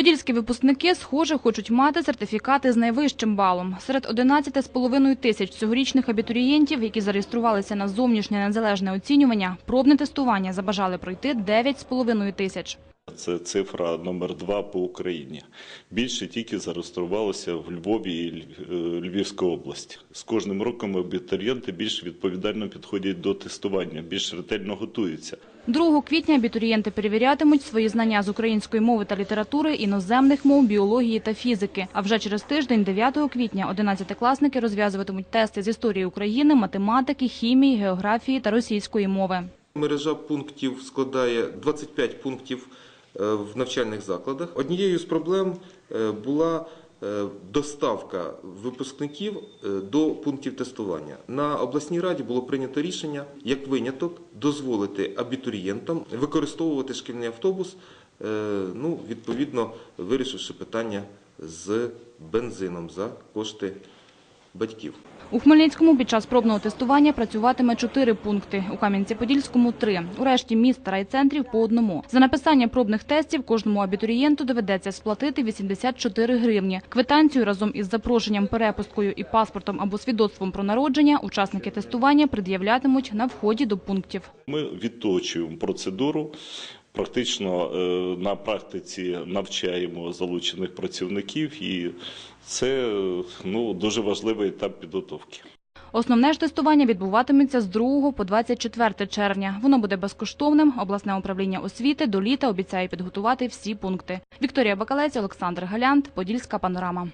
Подільські випускники, схоже, хочуть мати сертифікати з найвищим балом. Серед 11,5 тисяч цьогорічних абітурієнтів, які зареєструвалися на зовнішнє незалежне оцінювання, пробне тестування забажали пройти 9,5 тисяч. Це цифра номер два по Україні. Більше тільки зареєструвалося в Львові і е, Львівській області. З кожним роком абітурієнти більш відповідально підходять до тестування, більш ретельно готуються. 2 квітня абітурієнти перевірятимуть свої знання з української мови та літератури, іноземних мов, біології та фізики. А вже через тиждень, 9 квітня, 11-класники розв'язуватимуть тести з історії України, математики, хімії, географії та російської мови. Мережа пунктів складає 25 пунктів е, в навчальних закладах. Однією з проблем е, була доставка випускників е, до пунктів тестування. На обласній раді було прийнято рішення, як виняток, дозволити абітурієнтам використовувати шкільний автобус, е, ну, відповідно вирішивши питання з бензином за кошти батьків. У Хмельницькому під час пробного тестування працюватиме чотири пункти, у Кам'янці-Подільському – три. У решті міст та райцентрів – по одному. За написання пробних тестів кожному абітурієнту доведеться сплатити 84 гривні. Квитанцію разом із запрошенням, перепусткою і паспортом або свідоцтвом про народження учасники тестування пред'являтимуть на вході до пунктів. Ми відточуємо процедуру. Практично е, на практиці навчаємо залучених працівників, і це ну, дуже важливий етап підготовки. Основне ж тестування відбуватиметься з 2 по 24 червня. Воно буде безкоштовним. Обласне управління освіти до літа обіцяє підготувати всі пункти. Вікторія Бакалець, Олександр Галянт, Подільська панорама.